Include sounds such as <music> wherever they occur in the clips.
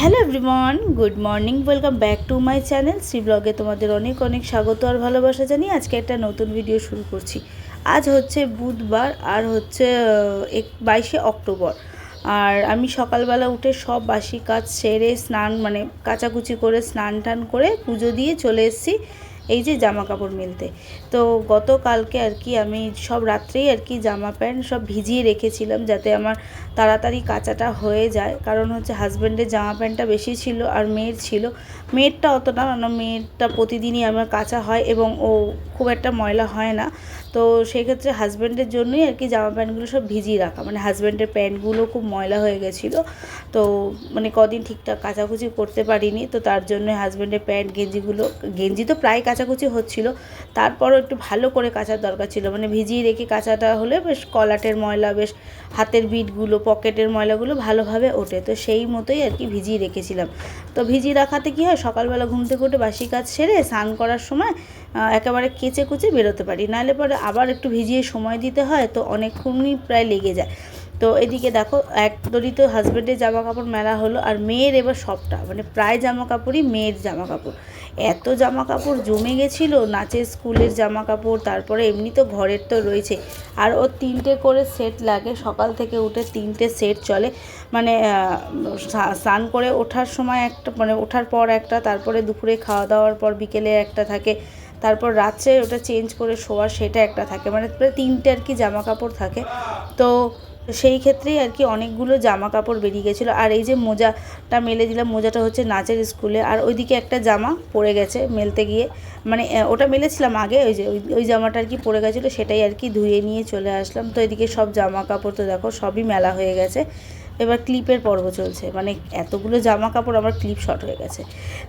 Hello everyone good morning welcome back to my channel Shri ব্লগে তোমাদের অনেক অনেক স্বাগত আর ভালোবাসা জানি আজকে একটা নতুন ভিডিও শুরু করছি। আজ হচ্ছে বুধবার, আর হচ্ছে এক বাইশে অক্টোবর। আর আমি সকালবেলা উঠে সব বাসি কাজ সেরে স্নান মানে কাচাকুচি করে স্নান টান করে পুজো দিয়ে চলে এসেছি। এই যে জামা কাপড় মিলতে। তো গতকালকে আর কি আমি সব রাত্রেই আর কি জামা প্যান্ট সব ভিজিয়ে রেখেছিলাম যাতে আমার তাড়াতাড়ি কাচাটা হয়ে যায়। কারণ হচ্ছে হাজব্যান্ডের জামা প্যান্টটা বেশি ছিল আর মেয়ের ছিল। মেয়েরটা অতটা না মেয়েরটা প্রতিদিনই আমার কাচা হয় এবং ও খুব একটা ময়লা হয় না। তো সেক্ষেত্রে হাজব্যান্ডের জন্যই আর কি জামা প্যান্টগুলো সব ভিজিয়ে রাখা। মানে হাজব্যান্ডের প্যান্টগুলো খুব ময়লা হয়ে গেছিল। তো মানে কদিন ঠিকঠাক কাচাকুচি করতে পারিনি। তো তার জন্য হাজব্যান্ডের প্যান্ট, গেঞ্জিগুলো, গেঞ্জি তো প্রায় কাচাকুচি হচ্ছিল। তারপরও একটু ভালো করে কাচার দরকার ছিল। মানে ভিজিয়ে রেখে কাচাটা হলে বেশ কলাটের ময়লা, বেশ হাতের বিটগুলো পকেটের ময়লাগুলো ভালোভাবে ওঠে। তো সেই মতোই আর কি ভিজিয়ে রেখেছিলাম। তো ভিজিয়ে রাখাতে কী হয় সকালবেলা ঘুম থেকে উঠে বাসি কাজ সেরে স্নান করার সময় একেবারে কেচে কুচে বেরোতে পারি। নাহলে পরে আবার একটু ভিজিয়ে সময় দিতে হয়, তো অনেকক্ষণই প্রায় লেগে যায়। তো এদিকে দেখো, এক দড়িতে হাজব্যান্ডের জামা কাপড় মেলা হলো, আর মেয়ের এবার সবটা। মানে প্রায় জামা কাপড়ই মেয়ের জামা কাপড় এত জামা কাপড় জমে গেছিল, নাচের স্কুলের জামা কাপড় তারপরে এমনি তো ঘরের তো রয়েছে। আর ওর তিনটে করে সেট লাগে, সকাল থেকে উঠে তিনটে সেট চলে। মানে স্নান করে ওঠার সময় একটা মানে ওঠার পর একটা, তারপরে দুপুরে খাওয়া দাওয়ার পর বিকেলে একটা থাকে, তারপর রাত্রে ওটা চেঞ্জ করে শোয়া সেটা একটা থাকে মানে প্রায় তিনটে আর কি জামা কাপড় থাকে। তো সেই ক্ষেত্রেই আর কি অনেকগুলো জামা কাপড় বেরিয়ে গেছিল। আর এই যে মোজাটা মেলে দিলাম, মোজাটা হচ্ছে নাচের স্কুলে। আর ওইদিকে একটা জামা পড়ে গেছে মেলতে গিয়ে। মানে ওটা মেলেছিলাম আগে, ওই যে, ওই জামাটা আর কি পড়ে গেছিল, সেটাই আর কি ধুয়ে নিয়ে চলে আসলাম। তো এদিকে সব জামা কাপড় তো দেখো, সবই মেলা হয়ে গেছে। এবার ক্লিপের পর্ব চলছে। মানে এতগুলো জামা কাপড় আমার ক্লিপ শর্ট হয়ে গেছে।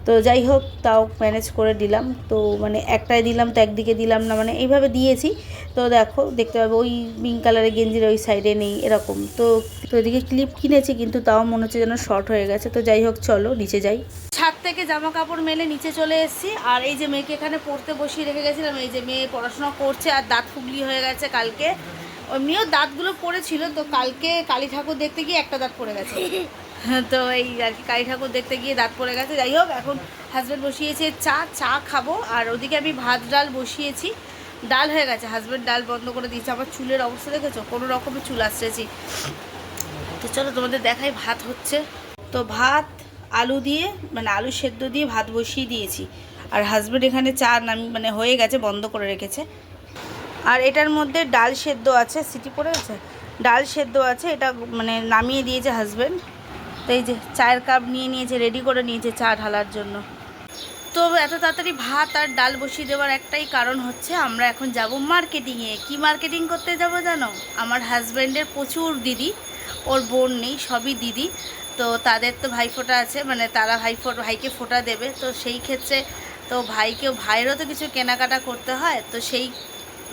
তো যাই হোক, তাও ম্যানেজ করে দিলাম। তো মানে একটাই দিলাম, তো একদিকে দিলাম না মানে এইভাবে দিয়েছি। তো দেখো, দেখতে পাবে, ওই পিঙ্ক কালারের গেঞ্জির ওই সাইডে নেই, এরকম। তো তো এদিকে ক্লিপ কিনেছি, কিন্তু তাও মনে হচ্ছে যেন শর্ট হয়ে গেছে। তো যাই হোক, চলো, নিচে যাই। ছাদ থেকে জামা কাপড় মেলে নিচে চলে এসেছি। আর এই যে মেয়েকে এখানে পড়তে বসিয়ে রেখে গেছিলাম, এই যে মেয়ে পড়াশোনা করছে আর দাঁত ফুগলি হয়ে গেছে কালকে। মেয়েও দাঁতগুলো পড়েছিল তো কালকে কালী ঠাকুর দেখতে গিয়ে একটা দাঁত পড়ে গেছে। <laughs> তো এই আর কি কালী ঠাকুর দেখতে গিয়ে দাঁত পড়ে গেছে। যাই হোক এখন হাজব্যান্ড বসিয়েছে চা চা খাব। আর ওদিকে আমি ভাত ডাল বসিয়েছি। ডাল হয়ে গেছে হাজব্যান্ড ডাল বন্ধ করে দিয়েছে। আমার চুলের অবস্থা দেখেছ? কোনো রকমের চুল আসছেছি তো চলো তোমাদের দেখাই ভাত হচ্ছে। তো ভাত আলু দিয়ে মানে আলু সেদ্ধ দিয়ে ভাত বসিয়ে দিয়েছি। আর হাজব্যান্ড এখানে চা নামি মানে হয়ে গেছে বন্ধ করে রেখেছে। আর এটার মধ্যে ডাল সেদ্ধ আছে, সিটি পড়ে গেছে? ডাল সেদ্ধ আছে, এটা মানে নামিয়ে দিয়েছে হাজব্যান্ড তো এই যে চায়ের কাপ নিয়ে নিয়েছে রেডি করে নিয়েছে চা ঢালার জন্য। তো এত তাড়াতাড়ি ভাত আর ডাল বসিয়ে দেওয়ার একটাই কারণ হচ্ছে, আমরা এখন যাব মার্কেটিংয়ে কি মার্কেটিং করতে যাব জানো? আমার হাজব্যান্ডের প্রচুর দিদি, ওর বোন নেই, সবই দিদি। তো তাদের তো ভাইফোঁটা আছে মানে তারা ভাইফো ভাইকে ফোঁটা দেবে। তো সেই ক্ষেত্রে তো ভাইকেও, ভাইয়েরও তো কিছু কেনাকাটা করতে হয়, তো সেই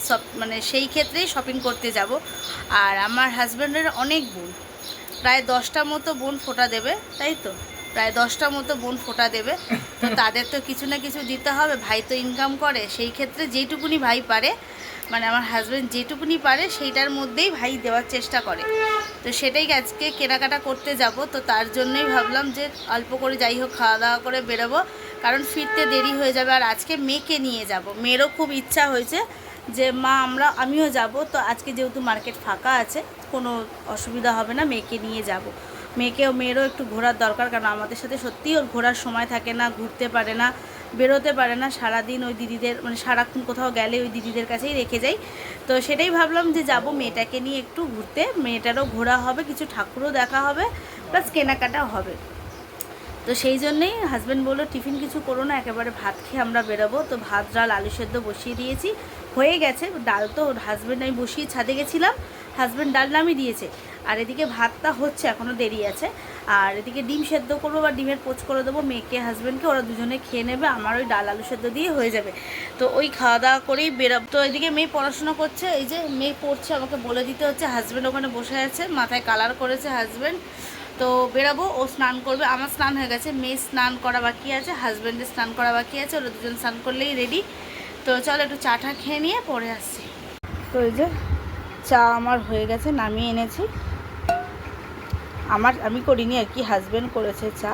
সব মানে সেই ক্ষেত্রেই শপিং করতে যাব। আর আমার হাজব্যান্ডের অনেক বোন। প্রায় দশটা মতো বোন ফোটা দেবে, তাই তো? প্রায় দশটা মতো বোন ফোটা দেবে। তো তাদের তো কিছু না কিছু দিতে হবে, ভাই তো ইনকাম করে। সেই ক্ষেত্রে যেইটুকুনি ভাই পারে মানে আমার হাজব্যান্ড যেটুকুনি পারে, সেইটার মধ্যেই ভাই দেওয়ার চেষ্টা করে। তো সেটাই আজকে কেনাকাটা করতে যাব। তো তার জন্যই ভাবলাম যে অল্প করে যাই হোক, খাওয়া দাওয়া করে বেরোবো। কারণ ফিরতে দেরি হয়ে যাবে। আর আজকে মেয়েকে নিয়ে যাব। মেয়েরও খুব ইচ্ছা হয়েছে। যে, মা, আমরা, আমিও যাব। তো আজকে যেহেতু মার্কেট ফাঁকা আছে, কোনো অসুবিধা হবে না, মেয়েকে নিয়ে যাব। মেয়েকেও, মেয়েরও একটু ঘোরার দরকার, কারণ আমাদের সাথে সত্যিই ওর ঘোরার সময় থাকে না, ঘুরতে পারে না, বেরোতে পারে না। সারাদিন ওই দিদিদের মানে সারাক্ষণ কোথাও গেলে ওই দিদিদের কাছেই রেখে যাই। তো সেটাই ভাবলাম যে, যাব মেয়েটাকে নিয়ে একটু ঘুরতে। মেয়েটারও ঘোরা হবে, কিছু ঠাকুরও দেখা হবে, প্লাস কেনাকাটাও হবে। তো সেই জন্যেই হাজব্যান্ড বলল, টিফিন কিছু করো না, একেবারে ভাত খেয়ে আমরা বেরোবো। তো ভাত, ডাল, আলু সেদ্ধ বসিয়ে দিয়েছি। হয়ে গেছে। ডাল তো হাজব্যান্ড আমি বসিয়ে ছাদে গেছিলাম। হাজব্যান্ড ডাল নামিয়ে দিয়েছে। আর এদিকে ভাতটা হচ্ছে এখনও দেরি আছে। আর এদিকে ডিম সেদ্ধ করব বা ডিমের পোচ করে দেবো মেয়েকে হাজব্যান্ডকে ওরা দুজনে খেয়ে নেবে। আমার ওই ডাল আলু সেদ্ধ দিয়ে হয়ে যাবে। তো ওই খাওয়া দাওয়া করেই বেরোব। তো এদিকে মেয়ে পড়াশোনা করছে। এই যে মেয়ে পড়ছে, আমাকে বলে দিতে হচ্ছে হাজব্যান্ড ওখানে বসে আছে, মাথায় কালার করেছে হাজব্যান্ড তো বেরাবো, ও স্নান করবে। আমার স্নান হয়ে গেছে। মেয়ে স্নান করা বাকি আছে হাজব্যান্ডের স্নান করা বাকি আছে। ওরা দুজন স্নান করলেই রেডি তো চল একটু চাটা খেয়ে নিয়ে পরে আসছি তো এই যে, চা আমার হয়ে গেছে, নামিয়ে এনেছি। আমার, আমি করিনি আর কি হাজব্যান্ড করেছে চা।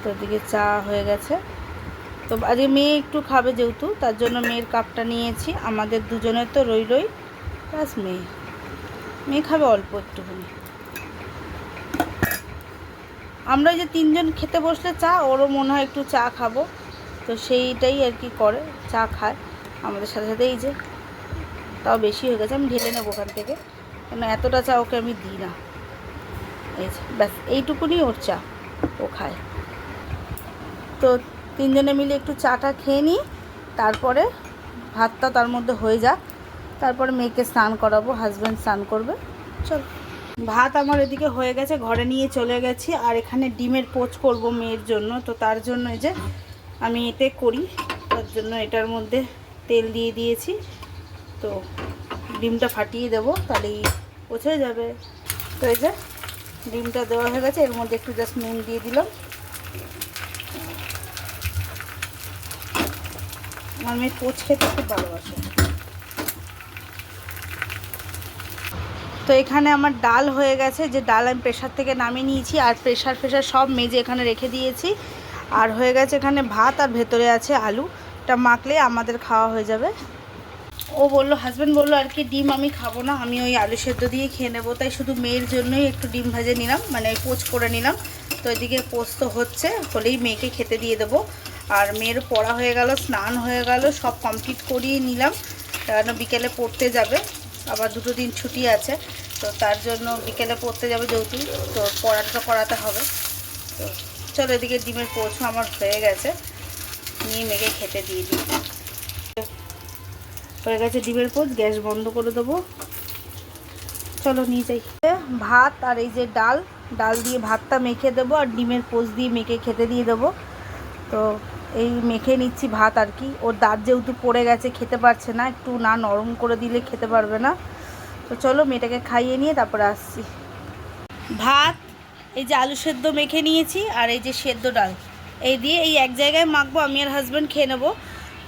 তো ওদিকে চা হয়ে গেছে। তো আজকে মেয়ে একটু খাবে যেহেতু, তার জন্য মেয়ের কাপটা নিয়েছি। আমাদের দুজনের তো রই রই প্লাস মেয়ে। মেয়ে খাবে অল্প একটুখানি। আমরা যে তিনজন খেতে বসলে চা, ওরও মনে হয় একটু চা খাব। তো সেইটাই আর কি করে, চা খায়। আমাদের সাথে সাথে এই যে, তাও বেশি হয়ে গেছে, আমি ঢেলে নেব ওখান থেকে। কেন এতটা চা ওকে আমি দিই না। এই যে, ব্যাস, এইটুকুনি ওর চা, ও খায়। তো তিনজনে মিলে একটু চাটা খেয়ে নিই, তারপরে ভাতটা তার মধ্যে হয়ে যাক। তারপরে মেয়েকে স্নান করাবো হাজব্যান্ড স্নান করবে। চল। ভাত আমার এদিকে হয়ে গেছে, ঘরে নিয়ে চলে গেছি। আর এখানে ডিমের পোচ করব মেয়ের জন্য, তো তার জন্য এই যে আমি এতে করি, তার জন্য এটার মধ্যে তেল দিয়ে দিয়েছি। তো ডিমটা ফাটিয়ে দেবো, তাহলেই পচে যাবে। তো এই যে ডিমটা দেওয়া হয়ে গেছে, এর মধ্যে একটু জাস্ট নুন দিয়ে দিলাম। আমার মেয়ে পোচ খেতে খুব ভালোবাসে। তো এখানে আমার ডাল হয়ে গেছে, যে ডাল আমি প্রেশার থেকে নামিয়ে নিয়েছি, আর প্রেশার ফ্রেশার সব মেজে এখানে রেখে দিয়েছি। আর হয়ে গেছে এখানে ভাত আর ভেতরে আছে আলু। এটা মাখলে আমাদের খাওয়া হয়ে যাবে। ও বলল হাজব্যান্ড বলল, আর কি ডিম আমি খাব না, আমি ওই আলু সেদ্ধ দিয়ে খেয়ে নেব। তাই শুধু মেয়ের জন্যই একটু ডিম ভাজে নিলাম মানে পোচ করে নিলাম। তো এদিকে পোস্ত হচ্ছে, হলেই মেয়েকে খেতে দিয়ে দেবো। আর মেয়ের পড়া হয়ে গেল, স্নান হয়ে গেল, সব কমপ্লিট করিয়ে নিলাম। কারণ বিকেলে পড়তে যাবে, আবার দুটো দিন ছুটি আছে। তো তার জন্য বিকেলে পড়তে যাবে যেহেতু, তো পড়াটা করাতে হবে। তো চলো এদিকে ডিমের পোছও আমার হয়ে গেছে। নিয়ে মেয়েকে খেতে দিয়ে দিই। হয়ে গেছে ডিমের পোচ গ্যাস বন্ধ করে দেবো। চলো নিয়ে যাই। ভাত আর এই যে ডাল ডাল দিয়ে ভাতটা মেখে দেবো আর ডিমের পোচ দিয়ে মেখে খেতে দিয়ে দেবো। তো এই মেখে নিচ্ছি ভাত আর কি। ওর দাঁত যেহেতু পড়ে গেছে, খেতে পারছে না। একটু না নরম করে দিলে খেতে পারবে না। তো চলো মেয়েটাকে খাইয়ে নিয়ে তারপরে আসছি। ভাত এই যে আলু সেদ্ধ মেখে নিয়েছি আর এই যে সেদ্ধ ডাল। এই দিয়ে এই এক জায়গায় মাখবো, আমি আর হাজব্যান্ড খেয়ে নেব।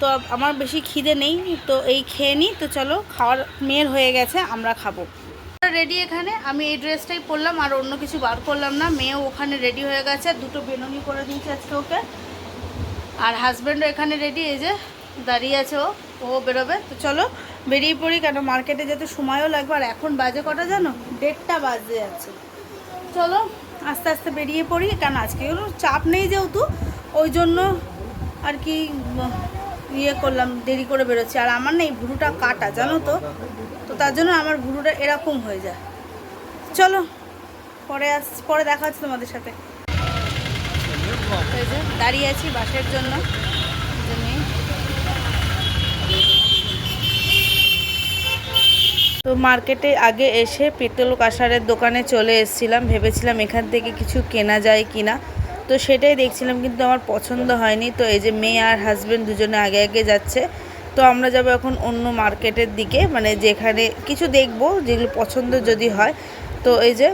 তো আমার বেশি খিদে নেই, তো এই খেয়ে নিই তো চলো খাওয়ার মেয়ের হয়ে গেছে, আমরা খাব। রেডি এখানে, আমি এই ড্রেসটাই পরলাম, আর অন্য কিছু বার করলাম না। মেয়েও ওখানে রেডি হয়ে গেছে দুটো বেনুনি করে দিয়েছে আজকে ওকে। আর হাজব্যান্ডও এখানে রেডি, এই যে দাঁড়িয়ে আছে ও ও বেরোবে। তো চলো বেরিয়ে পড়ি, কেন মার্কেটে যেতে সময়ও লাগবে, আর এখন বাজে কটা জানো? দেড়টা বাজে যাচ্ছে। চলো আস্তে আস্তে বেরিয়ে পড়ি, কারণ আজকে ওর চাপ নেই যেহেতু। ওই জন্য আর কি ইয়ে করলাম, দেরি করে বেরোচ্ছি। আর আমার না এই ভুরুটা কাটা, জানো তো? তো তার জন্য আমার ভুরুটা এরকম হয়ে যায়। চলো, পরে আস, পরে দেখা হচ্ছে তোমাদের সাথে। দাঁড়িয়ে আছি বাসের জন্য এই যে মেয়ে। তো মার্কেটে আগে এসে পিতল কাঁসারের দোকানে চলে এসেছিলাম। ভেবেছিলাম এখান থেকে কিছু কেনা যায় কি না তো সেটাই দেখছিলাম কিন্তু আমার পছন্দ হয়নি। তো এই যে মেয়ে আর হাজব্যান্ড দুজনে আগে আগে যাচ্ছে। তো আমরা যাব এখন অন্য মার্কেটের দিকে মানে যেখানে কিছু দেখব যেগুলো পছন্দ যদি হয়। তো এই যে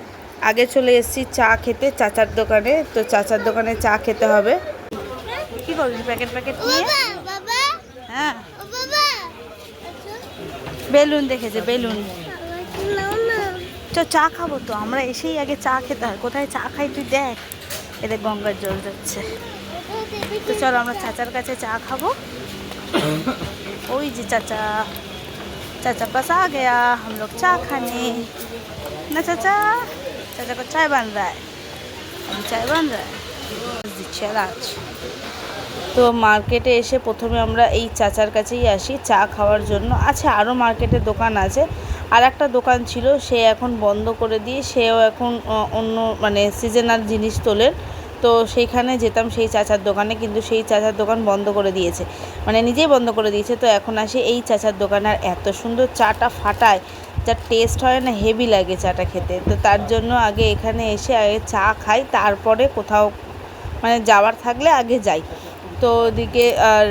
আগে চলে এসেছি চা খেতে চাচার দোকানে। তো চাচার দোকানে চা খেতে হবে। কি করবি প্যাকেট প্যাকেট নিয়ে? হ্যাঁ। বেলুন দেখেছে, বেলুন। চ চা খাব তো, আমরা এসেই আগে চা খেতে হয়। কোথায় চা খাই তুই দেখ। এদের গঙ্গার জল যাচ্ছে। তো চলো আমরা চাচার কাছে চা খাব। ওই যে চাচা। চাচা পাশ আ গেয়া, হাম লোক চা খানে। না চাচা চাচা কো চায় বান রায়। চায় বান রায়। দিচ্ছে রাজ। তো মার্কেটে এসে প্রথমে আমরা এই চাচার কাছেই আসি। চা খাওয়ার জন্য। আছে আরও মার্কেটে দোকান আছে। আর একটা দোকান ছিল, সে এখন বন্ধ করে দিয়ে সেও এখন অন্য মানে সিজনাল জিনিস তোলেন তো সেইখানে যেতাম সেই চাচার দোকানে, কিন্তু সেই চাচার দোকান বন্ধ করে দিয়েছে। মানে নিজেই বন্ধ করে দিয়েছে। তো এখন আসি এই চাচার দোকানে। আর এত সুন্দর চাটা ফাটায়, যার টেস্ট হয় না হেভি লাগে চাটা খেতে। তো তার জন্য আগে এখানে এসে আগে চা খাই, তারপরে কোথাও মানে যাওয়ার থাকলে আগে যাই। তো ওদিকে আর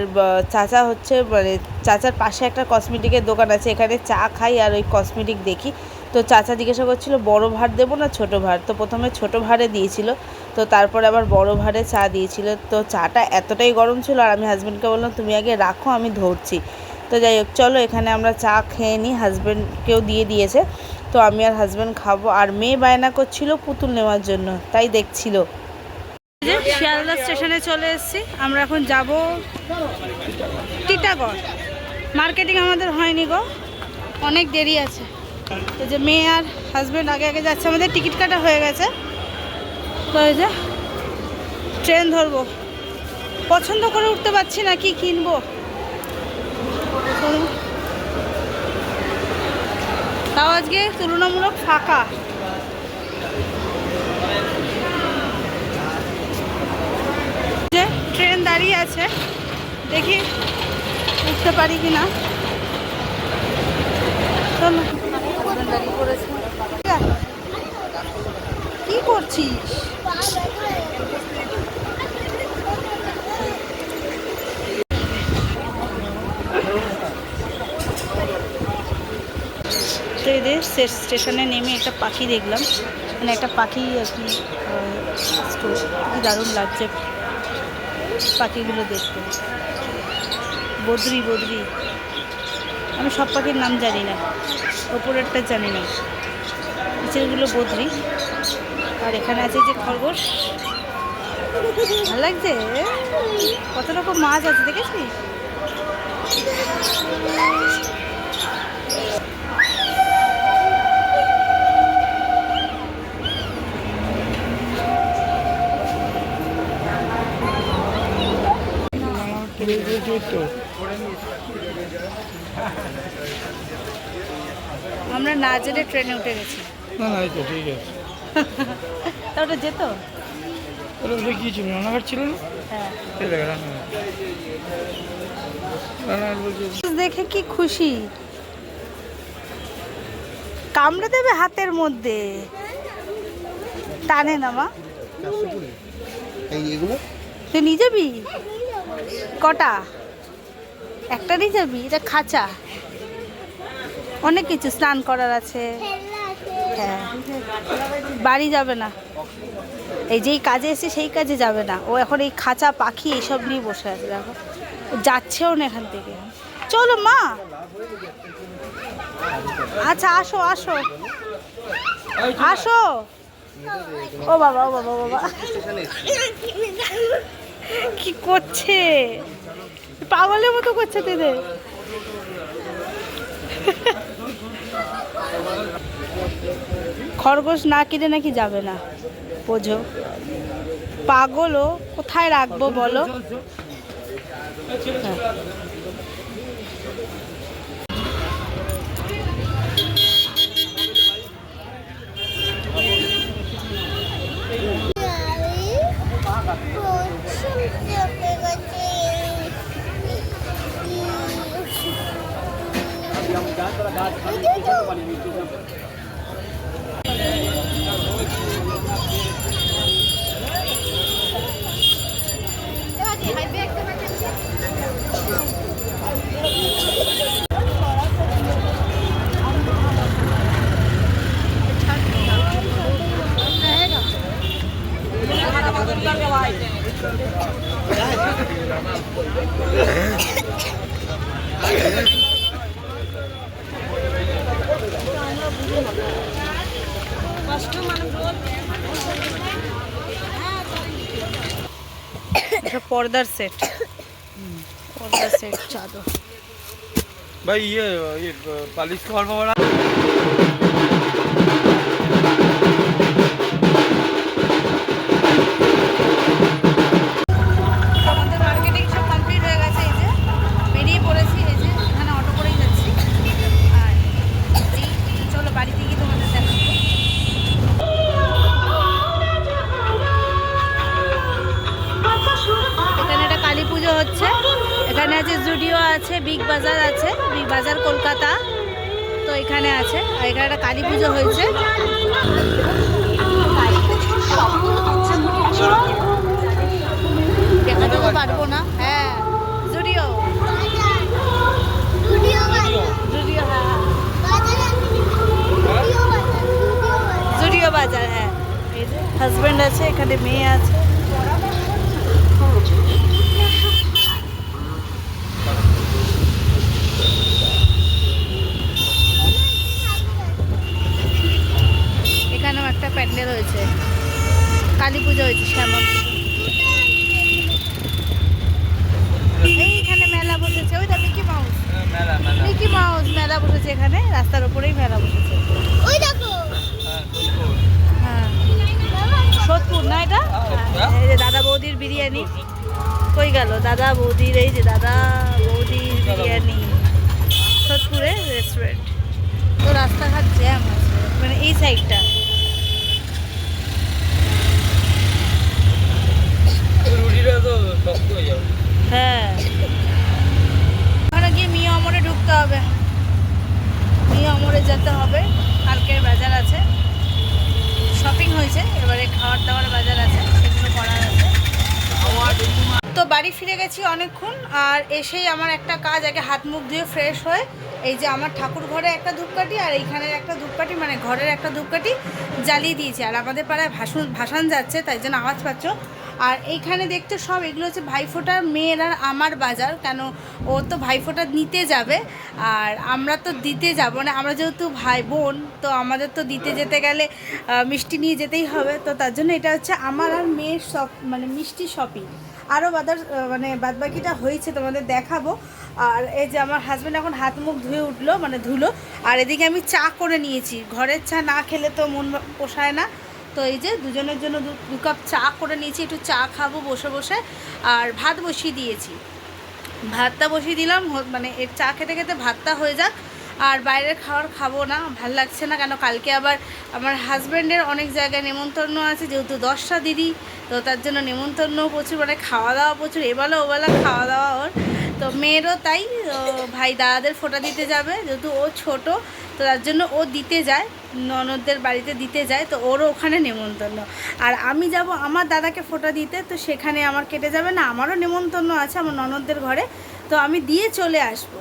চাচা হচ্ছে মানে চাচার পাশে একটা কসমেটিকের দোকান আছে, এখানে চা খাই আর ওই কসমেটিক দেখি। তো চাচা জিজ্ঞাসা করছিল, বড় ভার দেবো না ছোট ভার? তো প্রথমে ছোট ভারে দিয়েছিল, তো তারপরে আবার বড় ভারে চা দিয়েছিল। তো চাটা এতটাই গরম ছিল আর আমি হাজব্যান্ডকে বললাম, তুমি আগে রাখো, আমি ধরছি। তো যাই হোক, চলো এখানে আমরা চা খেয়ে নিই হাজব্যান্ডকেও দিয়ে দিয়েছে। তো আমি আর হাজব্যান্ড খাব, আর মেয়ে বায়না করছিল পুতুল নেওয়ার জন্য, তাই দেখছিল। যে শিয়ালদা স্টেশনে চলে এসেছি। আমরা এখন যাব টিটাগড়। মার্কেটিং আমাদের হয়নি গো, অনেক দেরি আছে। এই যে মেয়ে আর হাজব্যান্ড আগে আগে যাচ্ছে, আমাদের টিকিট কাটা হয়ে গেছে। তো এই যে ট্রেন ধরবো। পছন্দ করে উঠতে পারছি না, কি কিনবো? তাও আজকে তুলনামূলক ফাঁকা। যে ট্রেন দাঁড়িয়ে আছে, দেখি উঠতে পারি কি না চলো। দাঁড়িয়ে। কি করছিস? তো স্টেশনে নেমে একটা পাখি দেখলাম। মানে একটা পাখি আর কি দারুণ লাগছে। পাখিগুলো দেখতে। বদ্রি বদ্রি। আমি সব পাখির নাম জানি না। ওপরেরটা জানি না। নিচেরগুলো বদ্রি। আর এখানে আছে যে খরগোশ। ভালো লাগছে? কত রকম মাছ আছে, দেখেছিস? আমরা না জেনে ট্রেনে উঠে গেছি। না না তো ঠিক আছে। তা ওটা যেত? ওটা ওটা কি ছিল রান্নাঘাট ছিল না? হ্যাঁ। দেখে কি খুশি? কামড়ে দেবে হাতের মধ্যে। টানে না মা। তুই নিয়ে যাবি? কটা? একটা নিয়ে যাবি? এটা খাঁচা। অনেক কিছু স্নান করার আছে। হ্যাঁ। বাড়ি যাবে না। এই যেই কাজে এসে সেই কাজে যাবে না। ও এখন এই খাঁচা, পাখি এইসব নিয়ে বসে আছে, দেখো। যাচ্ছেও না এখান থেকে। চলো, মা! আচ্ছা আসো আসো। আসো। ও বাবা ও বাবা বাবা। কি করছে? পাগলের মতো করছে তোদের। খরগোশ না কিনে নাকি যাবে না? বোঝো। পাগলও কোথায় রাখব বলো? 我舅舅 হ্যাঁ। এটা পর্দার সেট পর্দার সেট চাদর ভাই ইয়ে ইয়ে পালিশ ইয়ে রয়েছে। কালী পুজো হয়েছে শ্যামা এইখানে মেলা বসেছে। ওইটা মিকি মাউস মিকি মাউস মেলা বসেছে এখানে। রাস্তার উপরেই মেলা বসেছে। হ্যাঁ সোদপুর হ্যাঁ। না এটা? হ্যাঁ, এই যে দাদা বৌদির বিরিয়ানি। কই গেল? দাদা বৌদির এই যে দাদা বৌদির বিরিয়ানি। সোদপুরে রেস্টুরেন্ট তো রাস্তাঘাট জ্যাম আছে। মানে এই সাইডটা হয়ে। ওখানে গিয়ে মিয়া অমরে ঢুকতে হবে। মিয়া অমরে যেতে হবে। কালকের বাজার আছে। শপিং হয়েছে। এবারে খাওয়ার দাওয়ার বাজার আছে। সেগুলো করার আছে। তো বাড়ি ফিরে গেছি অনেকক্ষণ। আর এসেই আমার একটা কাজ, আগে হাত মুখ ধুয়ে ফ্রেশ হয়ে এই যে আমার ঠাকুর ঘরে একটা ধূপকাঠি আর এইখানের একটা ধূপকাঠি মানে ঘরের একটা ধূপকাঠি জ্বালিয়ে দিয়েছি। আর আমাদের পাড়ায় ভাসন ভাসান যাচ্ছে, তাই জন্য আওয়াজ পাচ্ছ। আর এইখানে দেখতে সব, এগুলো হচ্ছে ভাইফোঁটার মেয়ের আর আমার বাজার, কেন ও তো ভাইফোঁটা নিতে যাবে, আর আমরা তো দিতে যাব না, আমরা যেহেতু ভাই বোন, তো আমাদের তো দিতে যেতে গেলে মিষ্টি নিয়ে যেতেই হবে, তো তার জন্য এটা হচ্ছে আমার আর মেয়ের শপ মানে মিষ্টি শপিং আরও বাদার মানে বাদবাকিটা হয়েছে, তোমাদের দেখাবো। আর এই যে আমার হাজব্যান্ড এখন হাত মুখ ধুয়ে উঠল মানে ধুলো, আর এদিকে আমি চা করে নিয়েছি। ঘরের চা না খেলে তো মন পোষায় না। তো এই যে দুজনের জন্য দু কাপ চা করে নিয়েছি, একটু চা খাব বসে বসে। আর ভাত বসিয়ে দিয়েছি। ভাতটা বসিয়ে দিলাম মানে এর চা খেতে খেতে ভাতটা হয়ে যাক। আর বাইরের খাবার খাব না, ভালো লাগছে না, কেন কালকে আবার আমার হাজব্যান্ডের অনেক জায়গায় নেমন্তন্ন আছে, যেহেতু দশটা দিদি, তো তার জন্য নেমন্তন্ন প্রচুর মানে খাওয়া দাওয়া প্রচুর, এবেলা ওবেলা খাওয়া দাওয়া ওর। তো মেয়েরও তাই ভাই দাদাদের ফোঁটা দিতে যাবে, যেহেতু ও ছোট, তো তার জন্য ও দিতে যায়। ননদদের বাড়িতে দিতে যায়, তো ওরও ওখানে নেমন্তন্ন। আর আমি যাব আমার দাদাকে ফোঁটা দিতে, তো সেখানে আমার কেটে যাবে না, আমারও নেমন্তন্ন আছে আমার ননদদের ঘরে, তো আমি দিয়ে চলে আসব।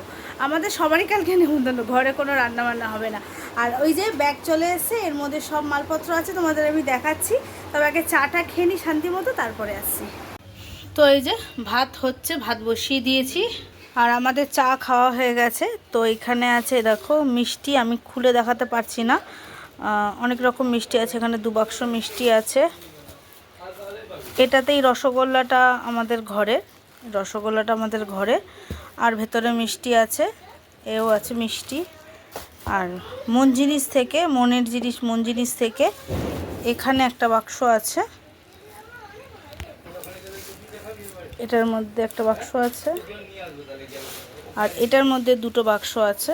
আমাদের সবারই কালকে নেমন্তন্ন, ঘরে কোনো রান্না বান্না হবে না। আর ওই যে ব্যাগ চলে এসছে, এর মধ্যে সব মালপত্র আছে, তোমাদের আমি দেখাচ্ছি। তবে আগে চাটা খেয়ে নিই শান্তি মতো, তারপরে আসছি। তো এই যে ভাত হচ্ছে, ভাত বসিয়ে দিয়েছি। আর আমাদের চা খাওয়া হয়ে গেছে, তো এখানে আছে, দেখো, মিষ্টি আমি খুলে দেখাতে পারছি না। অনেক রকম মিষ্টি আছে, এখানে দু বাক্স মিষ্টি আছে। এটাতেই রসগোল্লাটা আমাদের ঘরে, রসগোল্লাটা আমাদের ঘরে। আর ভেতরে মিষ্টি আছে, এও আছে মিষ্টি। আর মন জিনিস থেকে, মনের জিনিস মন জিনিস থেকে এখানে একটা বাক্স আছে। এটার মধ্যে একটা বাক্স আছে। আর এটার মধ্যে দুটো বাক্স আছে।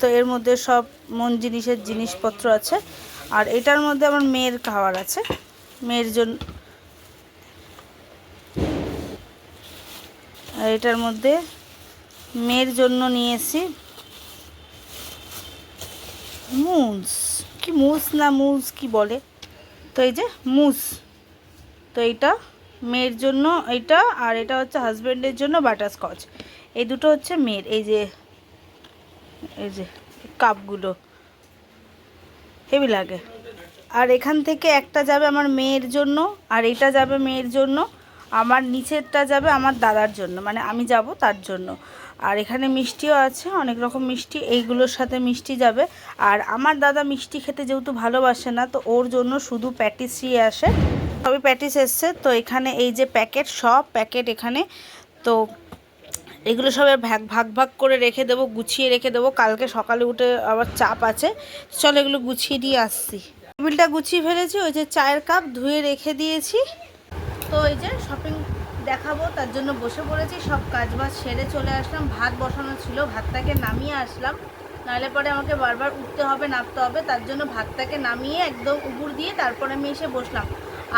তো এর মধ্যে সব মন জিনিসের জিনিসপত্র আছে। আর এটার মধ্যে আমার মেয়ের খাবার আছে। মেয়ের জন্য এটার মধ্যে মেয়ের জন্য নিয়ে এসি মুস। কি মুস না মুস, কি বলে? তো এই যে মুস। তো এইটা মেয়ের জন্য এটা আর এটা হচ্ছে হাজব্যান্ডের জন্য বাটারস্কচ এই দুটো হচ্ছে মেয়ের। এই যে এই যে, কাপগুলো। হেভি লাগে। আর এখান থেকে একটা যাবে আমার মেয়ের জন্য, আর এটা যাবে মেয়ের জন্য, আমার নিচেরটা যাবে আমার দাদার জন্য মানে আমি যাব তার জন্য। আর এখানে মিষ্টিও আছে, অনেক রকম মিষ্টি, এইগুলোর সাথে মিষ্টি যাবে। আর আমার দাদা মিষ্টি খেতে যেহেতু ভালোবাসে না, তো ওর জন্য শুধু প্যাটিসই আসে। সবই প্যাটিস এসছে, তো এখানে এই যে প্যাকেট, সব প্যাকেট এখানে। তো এগুলো সবের ভাগ ভাগ ভাগ করে রেখে দেবো, গুছিয়ে রেখে দেবো। কালকে সকালে উঠে আবার চাপ আছে। চল এগুলো গুছিয়ে দিয়ে আসছি। টেবিলটা গুছিয়ে ফেলেছি, ওই যে চায়ের কাপ ধুয়ে রেখে দিয়েছি। তো ওই যে শপিং দেখাবো, তার জন্য বসে পড়েছি, সব কাজ বাজ সেরে চলে আসলাম। ভাত বসানো ছিল, ভাতটাকে নামিয়ে আসলাম। নাহলে পরে আমাকে বারবার উঠতে হবে নামতে হবে, তার জন্য ভাতটাকে নামিয়ে একদম উবুর দিয়ে তারপরে আমি এসে বসলাম।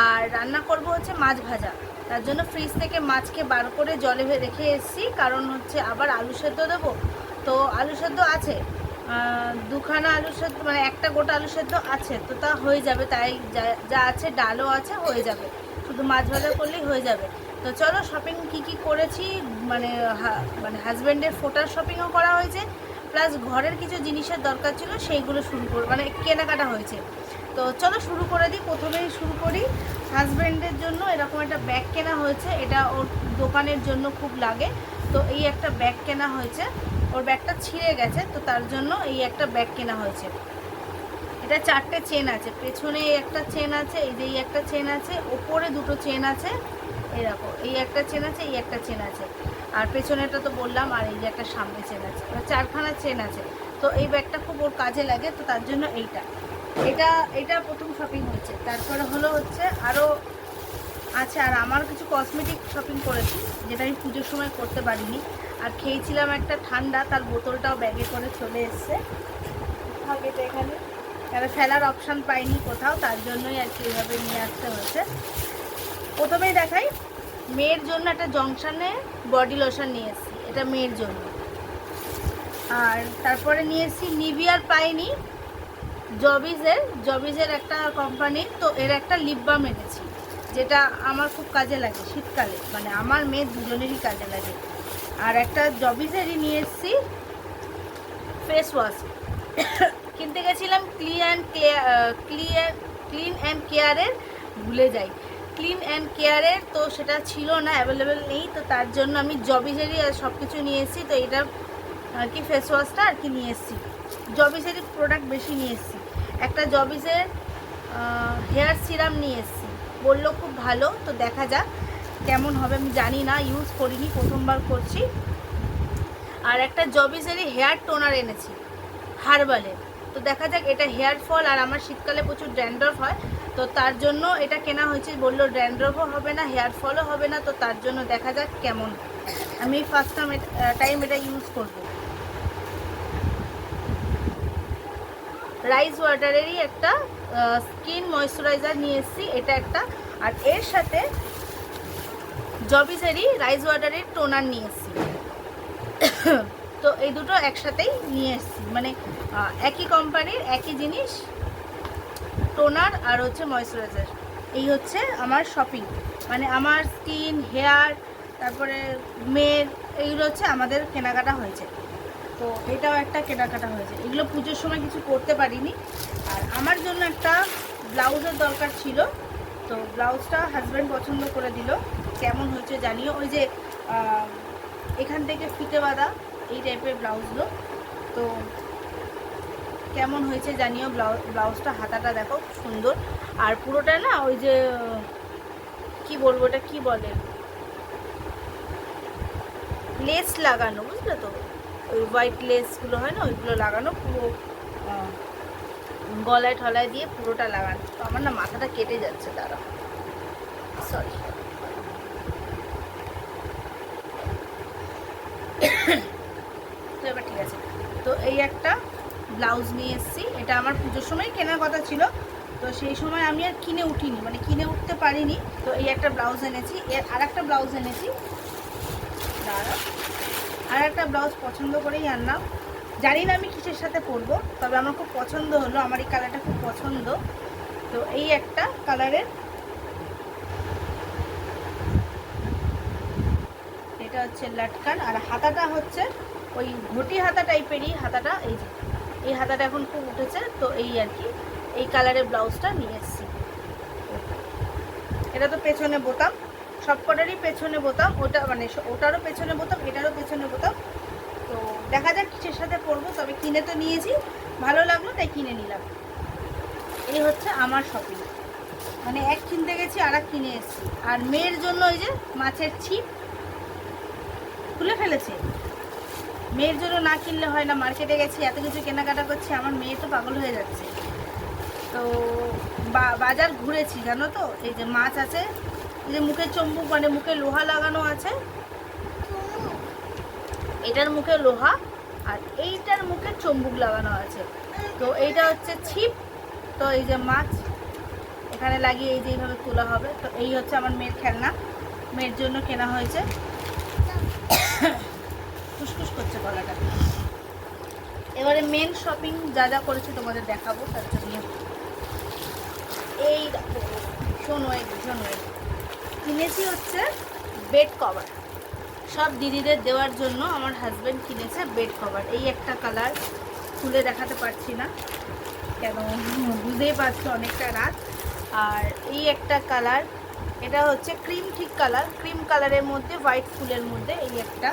আর রান্না করব হচ্ছে মাছ ভাজা। তার জন্য ফ্রিজ থেকে মাছকে বার করে জলে রেখে এসেছি। কারণ হচ্ছে আবার আলু সেদ্ধ দেবো। তো আলু সেদ্ধ আছে। দুখানা আলু সেদ্ধ মানে একটা গোটা আলু সেদ্ধ আছে। তো তা হয়ে যাবে। তাই যা- আছে, ডালও আছে, হয়ে যাবে। শুধু মাছ ভাজা করলেই হয়ে যাবে। তো চলো শপিং কি কি করেছি? মানে মানে হাজব্যান্ডের ফোটার শপিংও করা হয়েছে। প্লাস ঘরের কিছু জিনিসের দরকার ছিল, সেইগুলো শুরু করে মানে কেনাকাটা হয়েছে। তো চলো শুরু করে দিই। প্রথমেই শুরু করি। হাজব্যান্ডের জন্য এরকম একটা ব্যাগ কেনা হয়েছে। এটা ওর দোকানের জন্য খুব লাগে। তো এই একটা ব্যাগ কেনা হয়েছে। ওর ব্যাগটা ছিঁড়ে গেছে, তো তার জন্য এই একটা ব্যাগ কেনা হয়েছে। এটা চারটে চেন আছে। পেছনে একটা চেন আছে, এই যে এই একটা চেন আছে, ওপরে দুটো চেন আছে। এরকম, এই একটা চেন আছে, এই একটা চেন আছে। আর পেছনেটা তো বললাম, আর এই যে একটা সামনে চেন আছে। চারখানা চেন আছে। তো এই ব্যাগটা খুব ওর কাজে লাগে, তো তার জন্য এইটা। এটা এটা প্রথম শপিং হচ্ছে তারপরে হলো হচ্ছে আরও আছে, আর আমার কিছু কসমেটিক শপিং করেছি, যেটা আমি পুজোর সময় করতে পারিনি। আর খেয়েছিলাম একটা ঠান্ডা, তার বোতলটাও ব্যাগে করে চলে এসছে। এখানে। এবার ফেলার অপশান পাইনি কোথাও, তার জন্যই আর কি এইভাবে নিয়ে আসতে হয়েছে। প্রথমেই দেখাই, মেয়ের জন্য একটা জংশনে বডি লোশন নিয়ে এসেছি, এটা মেয়ের জন্য। আর তারপরে নিয়ে এসেছি, নিভিয়ার পাইনি জবিজের জবিজের একটা কোম্পানির তো এর একটা লিপ বাম এনেছি, যেটা আমার খুব কাজে লাগে শীতকালে মানে আমার মেয়ে দুজনেরই কাজে লাগে। আর একটা জবিজেরই নিয়ে এসেছি ফেস ওয়াশ কিনতে গেছিলাম clean and clear clean and কেয়ারের ভুলে যাই। ক্লিন অ্যান্ড কেয়ারের তো সেটা ছিল না অ্যাভেলেবেল নেই, তো তার জন্য আমি জবিজেরই সব কিছু নিয়ে এসেছি, তো এটা আর কি ফেস ওয়াশটা আর কি নিয়ে এসেছি। জবিজেরই প্রোডাক্ট বেশি নিয়ে এসেছি। একটা জবিজের হেয়ার সিরাম নিয়ে এসেছি। বলল খুব ভালো, তো দেখা যাক কেমন হবে, আমি জানি না ইউজ করিনি, প্রথমবার করছি। আর একটা জবিজেরই হেয়ার টোনার এনেছি হার্বালের তো দেখা যাক, এটা হেয়ার ফল আর আমার শীতকালে প্রচুর ড্যান্ড্রফ হয়, তো তার জন্য এটা কেনা হয়েছে। বলল ড্যান্ড্রফও হবে না হেয়ার ফলও হবে না, তো তার জন্য দেখা যাক কেমন আমি ফার্স্ট টাইম টাইম এটা ইউজ করব। রাইস ওয়াটারেরই একটা স্কিন ময়শ্চারাইজার নিয়ে এসেছি, এটা একটা। আর এর সাথে জবিসেরই রাইস ওয়াটারের টোনার নিয়ে এসেছি। তো এই দুটো একসাথেই নিয়ে এসেছি। মানে একই কোম্পানির একই জিনিস, টোনার আর হচ্ছে ময়শ্চারাইজার। এই হচ্ছে আমার শপিং। মানে আমার স্কিন, হেয়ার, তারপরে মেয়ের, এইগুলো হচ্ছে আমাদের কেনাকাটা হয়েছে। তো এটাও একটা কেনাকাটা হয়েছে। এগুলো পুজোর সময় কিছু করতে পারিনি। আর আমার জন্য একটা ব্লাউজের দরকার ছিল। তো ব্লাউজটা হাজব্যান্ড পছন্দ করে দিল। কেমন হয়েছে জানিও? ওই যে এখান থেকে ফিতে বাঁধা এই টাইপের ব্লাউজগুলো। তো কেমন হয়েছে জানিও ব্লাউজ ব্লাউজটা হাতাটা দেখো সুন্দর। আর পুরোটা না ওই যে, কি বলব এটা কি বলে? লেস লাগানো, বুঝলে তো? ওই হোয়াইট লেসগুলো হয় না, ওইগুলো লাগানো, পুরো গলায় ঠলায় দিয়ে পুরোটা লাগানো। তো আমার না মাথাটা কেটে যাচ্ছে দাঁড়া সরি তো এবার ঠিক আছে। তো এই একটা ব্লাউজ নিয়ে এসেছি। এটা আমার পুজোর সময় কেনার কথা ছিল। তো সেই সময় আমি আর কিনে উঠিনি মানে কিনে উঠতে পারিনি। তো এই একটা ব্লাউজ এনেছি। এর আর একটা ব্লাউজ এনেছি। দাঁড়া আর একটা ব্লাউজ পছন্দ করেই আনলাম। জানি না আমি কিসের সাথে পরবো, তবে আমার খুব পছন্দ হলো, আমার এই কালারটা খুব পছন্দ। তো এই একটা কালারের এটা হচ্ছে লাটকান, আর হাতাটা হচ্ছে ওই ঘটি হাতা টাইপেরই হাতাটা, এই যে, এই হাতাটা এখন খুব উঠেছে, তো এই আর কি, এই কালারের ব্লাউজটা নিয়ে এসেছি। এটা তো পেছনে বোতাম সবকটারই পেছনে বোতাম, ওটা মানে ওটারও পেছনে বোতাম, এটারও পেছনে বোতাম। তো দেখা যাক কিসের সাথে পরবো তবে কিনে তো নিয়েছি। ভালো লাগল, তাই কিনে নিলাম। এই হচ্ছে আমার শপিং মানে এক কিনতে গেছি আর এক কিনে এসেছি। আর মেয়ের জন্য ওই যে মাছের ছিপ খুলে ফেলেছে। মেয়ের জন্য না কিনলে হয় না, মার্কেটে গেছি, এত কিছু কেনাকাটা করছি, আমার মেয়ে তো পাগল হয়ে যাচ্ছে। তো বাজার ঘুরেছি, জানো তো? এই যে মাছ আছে যে মুখে চম্বুক মানে মুখে লোহা লাগানো আছে। এটার মুখে লোহা আর এইটার মুখে চম্বুক লাগানো আছে। তো এইটা হচ্ছে ছিপ। তো এই যে মাছ, এখানে লাগিয়ে এই যে এইভাবে তোলা হবে। তো এই হচ্ছে আমার মেয়ের খেলনা। মেয়ের জন্য কেনা হয়েছে। ফুসফুস করছে গলাটা। এবারে মেন শপিং যা যা করেছি তোমাদের দেখাবো। তার জন্য এই দেখো ভীষণ ওয়েট ভীষণ কিনেছি হচ্ছে বেড কভার সব দিদিদের দেওয়ার জন্য আমার হাজব্যান্ড কিনেছে বেড কভার এই একটা কালার খুলে দেখাতে পারছি না, কেন বুঝতেই পারছ অনেকটা রাত। আর এই একটা কালার এটা হচ্ছে ক্রিম ঠিক কালার ক্রিম কালারের মধ্যে হোয়াইট ফুলের মধ্যে এই একটা।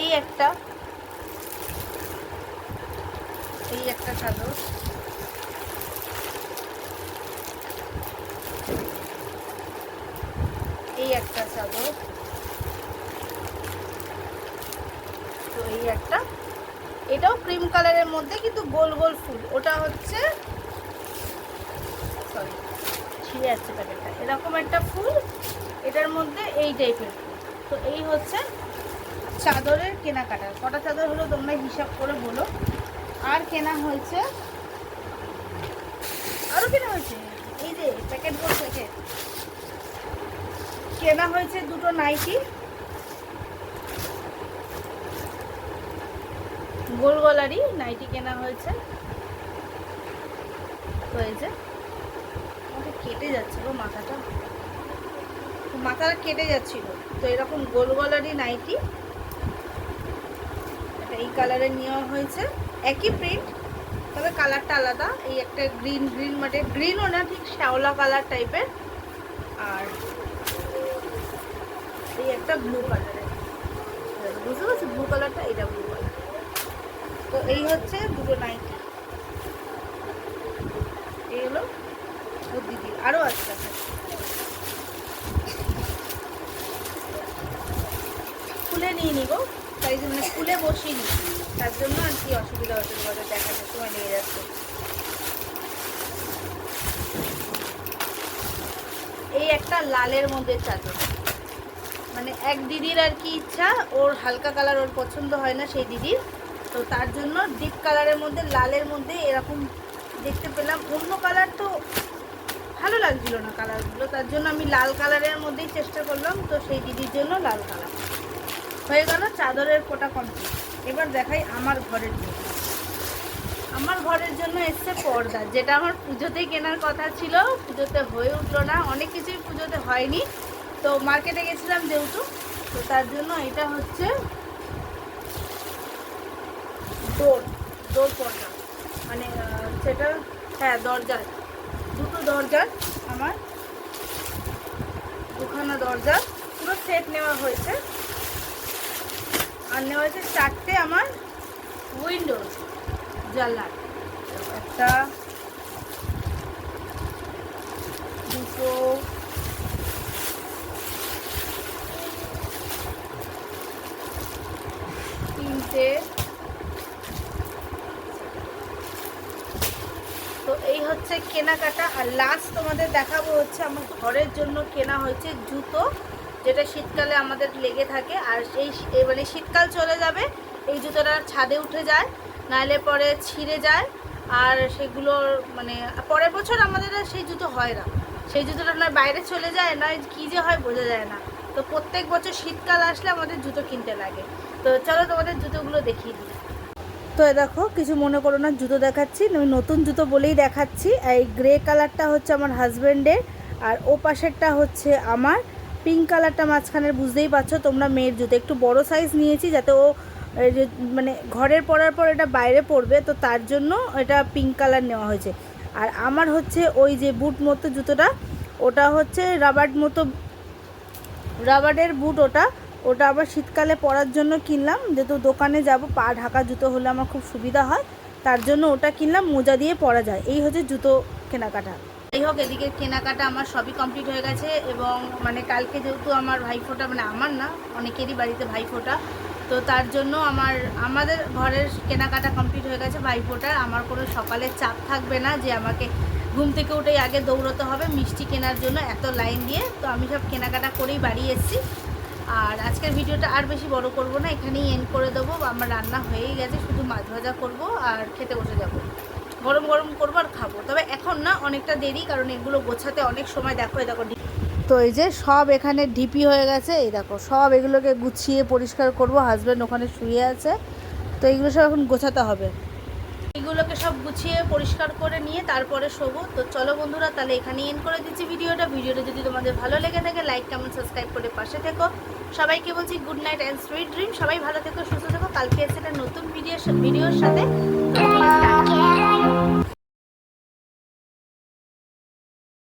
এই একটা এই একটা চাদর চাদর তো এই একটা। এটাও ক্রিম কালারের মধ্যে, কিন্তু গোল গোল ফুল। ওটা হচ্ছে সরি ছিঁড়ে যাচ্ছে প্যাকেটটা। এরকম একটা ফুল, এটার মধ্যে এই টাইপের ফুল। তো এই হচ্ছে চাদরের কেনাকাটা। কটা চাদর হলো তোমরা হিসাব করে বলো। আর কেনা হয়েছে? আরও কেনা হয়েছে? এই যে প্যাকেট গোল প্যাকেট কেনা হয়েছে দুটো নাইটি। গোল গলারই নাইটি কেনা হয়েছে। এই আমাকে কেটে যাচ্ছে গো মাথাটা। মাথাটা কেটে যাচ্ছিল। তো এরকম গোল গলারই নাইটি। এটা এই কালারে নেওয়া হয়েছে। একই প্রিন্ট, তবে কালারটা আলাদা। এই একটা গ্রিন গ্রিন মানে গ্রিনও না, ঠিক শ্যাওলা কালার টাইপের। আর এই একটা ব্লু কালারের বুঝতে পারছ? ব্লু কালারটা এটা ব্লু কালার তো এই হচ্ছে দুটো নাইটি এই হলো ওর দিদি। আরও আছে। খুলে নিয়ে নিব। তাই জন্য খুলে বসিয়ে তার জন্য আর কি অসুবিধা হচ্ছে তোমাদের দেখাতে। সময় লেগে যাচ্ছে। এই একটা লালের মধ্যে চাদর। মানে এক দিদির আর কি ইচ্ছা, ওর হালকা কালার ওর পছন্দ হয় না সেই দিদির। তো তার জন্য ডিপ কালারের মধ্যে লালের মধ্যে এরকম দেখতে পেলাম। অন্য কালার তো ভালো লাগছিল না কালারগুলো তার জন্য আমি লাল কালারের মধ্যেই চেষ্টা করলাম। তো সেই দিদির জন্য লাল কালার হয়ে গেল চাদরের কোটা কমপ্লিট এবার দেখাই আমার ঘরের জন্য। আমার ঘরের জন্য এসছে পর্দা, যেটা আমার পুজোতেই কেনার কথা ছিল। পুজোতে হয়ে উঠল না। অনেক কিছুই পুজোতে হয়নি। তো মার্কেটে গেছিলাম যেহেতু, তো তার জন্য এটা হচ্ছে ডোর ডোর পর্দা মানে সেটা হ্যাঁ দরজার। দুটো দরজার আমার, দুখানা দরজা পুরো সেট নেওয়া হয়েছে। আর নেওয়া হয়েছে চারটে আমার উইন্ডোজ জানলার একটা, দুটো তিনটে তো এই হচ্ছে কেনাকাটা। আর লাস্ট তোমাদের দেখাবো হচ্ছে আমার ঘরের জন্য কেনা হয়েছে জুতো, যেটা শীতকালে আমাদের লেগে থাকে। আর এই মানে শীতকাল চলে যাবে, এই জুতোটা ছাদে উঠে যায়, নাহলে পরে ছিঁড়ে যায়। আর সেগুলোর মানে পরের বছর আমাদের আর সেই জুতো হয় না। সেই জুতোটা নয়, বাইরে চলে যায়, নয় কী যে হয় বোঝা যায় না। তো প্রত্যেক বছর শীতকাল আসলে আমাদের জুতো কিনতে লাগে। তো চলো তোমাদের জুতোগুলো দেখিয়ে দিই। তো দেখো, কিছু মনে করো না, জুতো দেখাচ্ছি। আমি নতুন জুতো বলেই দেখাচ্ছি। এই গ্রে কালারটা হচ্ছে আমার হাজব্যান্ডের আর ও পাশেরটা হচ্ছে আমার। পিঙ্ক কালারটা মাঝখানের, বুঝতেই পারছ তোমরা মেয়ের জুতো। একটু বড় সাইজ নিয়েছি যাতে ও মানে ঘরের পরার পর এটা বাইরে পড়বে তো তার জন্য এটা পিঙ্ক কালার নেওয়া হয়েছে। আর আমার হচ্ছে ওই যে বুট মতো জুতোটা, ওটা হচ্ছে রাবার মতো রাবারের বুট ওটা। ওটা আবার শীতকালে পরার জন্য কিনলাম, যেহেতু দোকানে যাব, পা ঢাকা জুতো হলে আমার খুব সুবিধা হয়, তার জন্য ওটা কিনলাম, মোজা দিয়ে পরা যায়। এই হচ্ছে জুতো কেনাকাটা। যাই হোক এদিকে কেনাকাটা আমার সবই কমপ্লিট হয়ে গেছে এবং মানে কালকে যেহেতু আমার ভাইফোঁটা মানে আমার না, অনেকেরই বাড়িতে ভাইফোঁটা, তো তার জন্য আমার, আমাদের ঘরের কেনাকাটা কমপ্লিট হয়ে গেছে ভাইফোঁটার আমার কোনো সকালে চাপ থাকবে না যে আমাকে ঘুম থেকে উঠেই আগে দৌড়তে হবে, মিষ্টি কেনার জন্য এত লাইন দিয়ে, তো আমি সব কেনাকাটা করেই বাড়ি এসেছি। আর আজকের ভিডিওটা আর বেশি বড় করব না, এখানেই এন্ড করে দেবো। আমার রান্না হয়েই গেছে, শুধু মাছ ভাজা করব আর খেতে বসে যাব। গরম গরম করব আর খাব। তবে এখন না, অনেকটা দেরি, কারণ এগুলো গোছাতে অনেক সময় দেখো দেখো তো এই যে সব এখানে ঢিপি হয়ে গেছে, এই দেখো, সব এগুলোকে গুছিয়ে পরিষ্কার করব। হাজব্যান্ড ওখানে শুয়ে আছে। তো এগুলো সব এখন গোছাতে হবে। এগুলোকে সব গুছিয়ে পরিষ্কার করে নিয়ে তারপরে শোবো। তো চলো বন্ধুরা, তাহলে এখানে এন করে দিচ্ছি ভিডিওটা। ভিডিওটা যদি তোমাদের ভালো লেগে থাকে লাইক কমেন্ট সাবস্ক্রাইব করে পাশে থেকো। সবাইকে বলছি good night and sweet dream সবাই ভালো থেকো, সুস্থ থেকো। কালকে এসে একটা নতুন ভিডিও ভিডিওর সাথে।